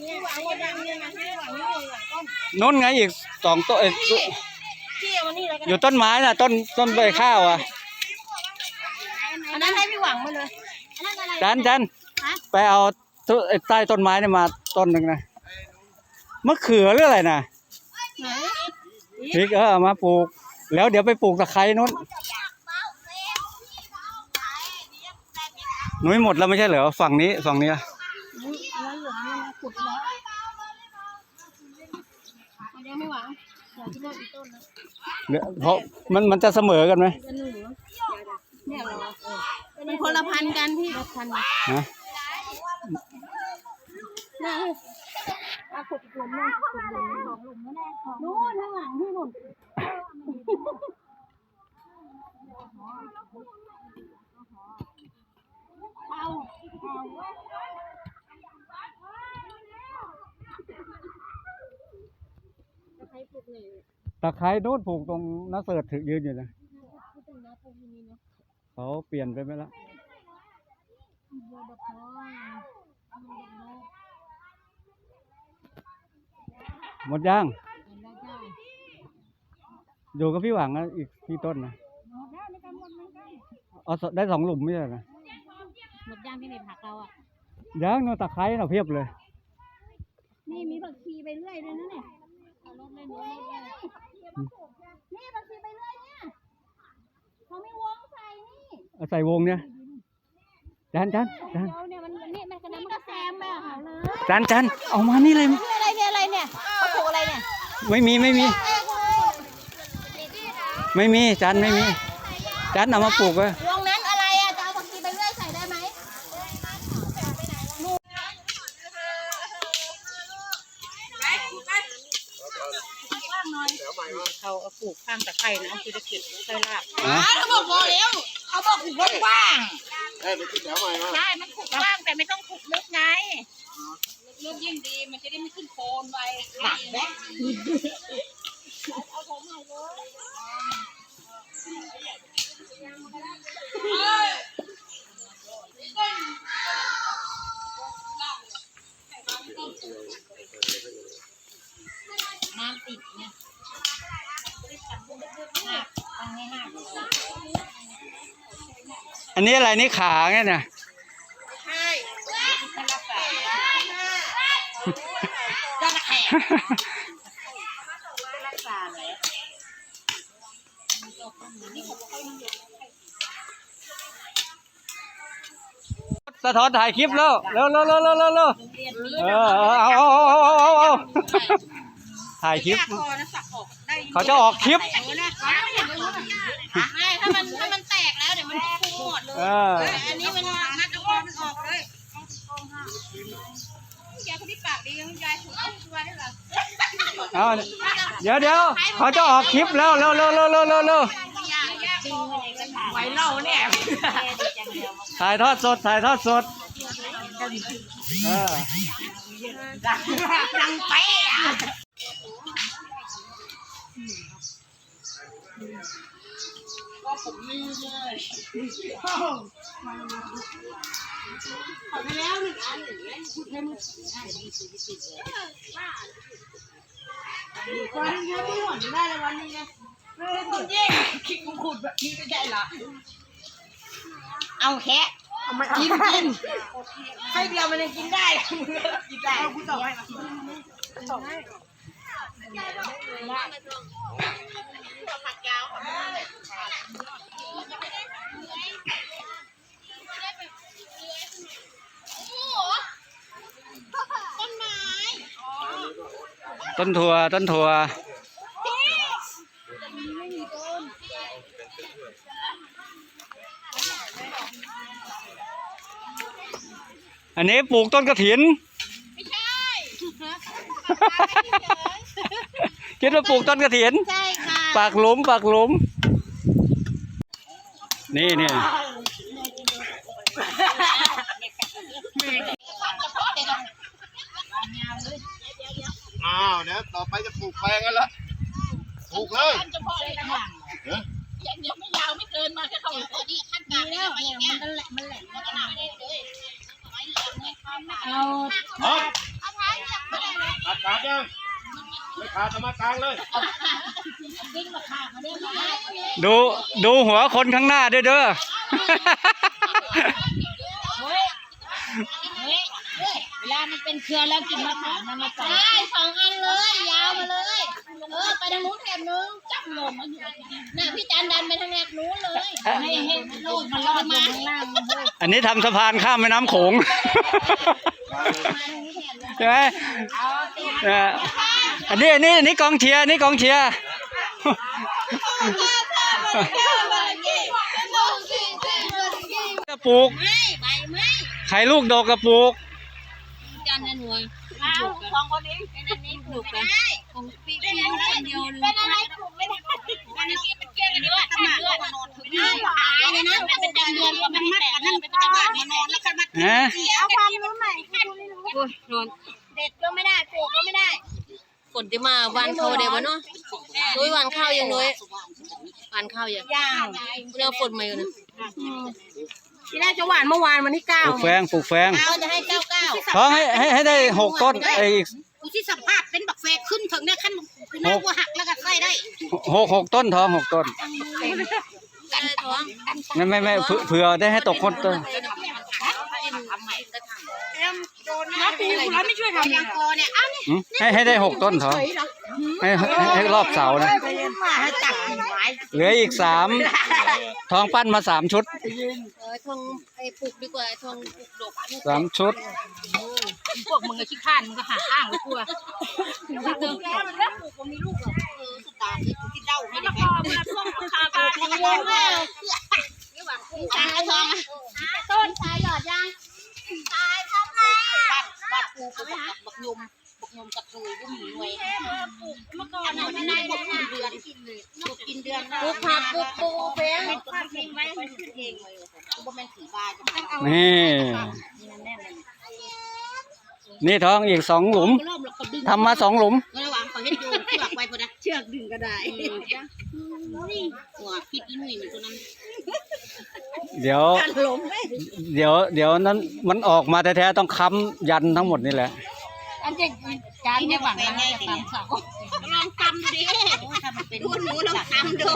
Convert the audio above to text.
นี่หวังว่าดังเนี่ยนะที่หวังนี่เลยต้นนู้นไงอีกสองต้นเอ้ยที่เอามานี่เลยก็อยู่ต้นไม้น่ะ ต้นต้นใบข้าวอะอันนั้นให้พี่หวังมาเลยอันนั้นอะไรจันจันฮะไปเอาต้นไอ้ใต้ต้นไม้เนี่ยมาต้นหนึ่งนะมะเขือหรืออะไรนะไหนพริกเออเอามาปลูก แล้วเดี๋ยวไปปลูกตะไคร้นู้น หนุ่ยหมดแล้วไม่ใช่เหรอฝั่งนี้ฝั่งนี้อะนี่อันนั้นเหลือมันขุดแล้วมันยังไม่หวังเดี๋ยวที่เลิกอีกต้นนะเดี๋ยวเพราะมันมันจะเสมอกันไหมจะหนูเนี่ยเหรอมันคนละพันกันพี่พันนะนะเอาขุดอีกหลุมหนึงขุดหลุมหนึงสองหลุมแน่นู่นข้างหลังที่นู่นเอาจะใช้ปลูกเลย ตะไคร้นู้นปลูกตรงน้าเสิร์ชถือยืนอยู่นะพูดถึงนะปลูกที่นี่นะเขาเปลี่ยนไปไหมละบัวดอกทองบัวดอกนกหมดย่างอันละจ้าอยู่กับพี่หวังนะอีกที่ต้นนะหมดแล้วในการหมดเหมือนกันเอาสได้สองหลุมไม่ใช่เหรอห มดย่างที่ในผักเราอะย่างเนาะตะไคร้เนาะเพียบเลย นี่มีผักชีไปเรื่อยเลยนะเนี่ยเอารถเลยหนูรถเลยนี่ผักชีไปเรื่อยเนี่ยเขาไม่วงใส่นี่เอาใส่วงเนี่ยจานจานจานเดี๋ยวเนี่ยมันนี่มันกระนั้นมันก็แซมไปกับเขาเลย จานจานเอามานี่เลยนี่อะไรเนี่ยอะไรเนี่ยเขาปลูกอะไรเนี่ยไม่มีไม่มีแอกเลยไม่มีจานไม่มีจานเอามาปลูกเลยวงนั้นอะไรอะจะเอาผักชีไปเรื่อยใส่ได้ไหม เขาเอา ปลูกข้างตะไคร้นะคือจะเก็บไส้ลาบนะเขาบอกพอแล้วเขาบอกขุดกว้างใช่ มันขุดกว้างแต่ไม่ต้องขุดลึกไงลึกยิ่งดีมันจะได้ไม่ขึ้นโคนไวหนักแบ๊น้ อันนี้อะไรนี่ขาไงเนี่ยใช่ให้รักษาจะแข็งรักษาเลยสะท้อนถ่ายคลิปแล้วเร็วเร็วเร็วเร็วเร็วเร็วเออเอาเอาเอาเอาเอาเอาเอาถ่ายคลิปคอนะสักออกได้เขาจะออกคลิปเออนะไม่เห็นเลยไม่ถ้ามันถ้ามัน ออแต่อันนี้มันงัดเอาคอมันออกเลยยายคนที่ปากดียังยายถูกเอาตัวได้เหรอเอาเดี๋ยวเดี๋ยวเขาจะออกคลิปแล้วเร็วเร็วเร็วเร็วเร็วเร็วยายยายคอไหวเล่าเนี่ยถ่ายทอดสดถ่ายทอดสดเออดังเป๊ะวันนี้ไม่หวนได้เลยวันนี้นะคุณยิ่งคิดคุณขุดแบบนี้ไม่ได้หรอเอาแค่กินกินให้เดียวมันยังกินได้กินได้เอาคุณต่อให้มาผักยาว ต้นไม้ต้นถั่วต้นถั่วอันนี้ปลูกต้นกระถิน ไม่ใช่ คิดว่าปลูกต้นกระถิน ใช่ค่ะปากหลุมปากหลุม นี่นี่อ้าวเดี๋ยวต่อไปจะปลูกแปลงกันละปลูกเลยเฉพาะเลยนะยังยังไม่ยาวไม่เกินมาแค่เขาพอดีขั้นกลางแล้แล้ววเนี่ยมันแหลมมันแหลมขนาดนี้เลยเอาเอาตัดขาดยัง ไม่ขาดเอามากลางเลยดูดูหัวคนข้างหน้าด้วยเด้อเวลามันเป็นเครือแล้วกินมะขามมันมาใส่ได้สองอันเลย ยาวมาเลย เออไปทางนู้นแถบนึงจับลมมาอยู่น่ะพี่จานดันไปทางแถบนู้นเลยให้ให้ลูกมันรอดมาข้างล่างเลยอันนี้ทำสะพานข้ามแม่น้ำโขงใช่ไหมเอออันนี้อันนี้อันนี้กองเชียร์อันนี้กองเชียร์กระปุกไม่ไปไม่ไข่ลูกดกกระปุกจานนันหน่วยสองคนนี้เป็นอันนี้ปลูกไม่ได้ของปีปีคนเดียวเลยเป็นอะไรปลูกไม่ได้อันนี้เป็นเกลืออันนี้ว่าตำหนักเลือดนอนถึงนี่อันนี้นะมันเป็นจำนวนก็ไม่ให้แต่นั่นเป็นจังหวะนอนแล้วก็มาฮะเอาความรู้ใหม่โอ้ยนอนเด็ดก็ไม่ได้ปลูกก็ไม่ได้ ฝนจะมาวันเข้าเดี๋ยววะเนาะนุ้ยวันเข้ายังนุ้ยวันเข้ายังย่างเนื้อฝนมาอยู่นะที่แรกจะหวานเมื่อวานวันที่เก้าปลูกแฟงปลูกแฟงเราจะให้เก้าเก้าท้องให้ให้ให้ได้หกต้นไอ้อีกกูที่สภาพเป็นบักเฟกขึ้นถึงเนี่ยขั้นคือหน้ากูหักแล้วก็ใส่ได้หกหกต้นท้องหกต้นกันท้องไม่ไม่ไม่เผื่อเผื่อได้ให้ตกคนต้น น้าปูแล้วไม่ช่วยทำยังคอเนี่ยอ้าวนี่หืมให้ให้ได้หกต้นท้องให้ให้ให้รอบเสานะให้จับกิ่งไม้เหลืออีกสามทองปั้นมาสามชุดเออทองไอ้ปลูกดีกว่าไอ้ทองปลูกดกสามชุด พวกมึงก็ขี้ข้านมึงก็หาอ้างไว้กลัวเดิมแก้มันแล้วปลูกมันมีลูกเหรอเออสุดตาที่ที่เด้าไม่ได้พอมาช่วงคาบาทงงมากตายท้อง ปลูกผักปลูกปูเฟ้งไม่ต้องไว้ขึ้นเองเลยบ่แม่นสีบาจะมาเอานี่ นี่ท้องอีกสองหลุมเริ่มแล้วก็ดึงทำมาสองหลุม ระหว่างเขาเฮ็ดโยงเชือกไว้พอนะเชือกดึงก็ได้หัวพิษอีหนุ่ยมันตัวนั้นเดี๋ยวเดี๋ยว เดี๋ยวนั้นมันออกมาแท้ๆต้องค้ำยันทั้งหมดนี่แหละ อันเด็กจานเนี่ยหวังนะจะตามเสาลองทำดูดิถ้ามันเป็นหนูลองทำดู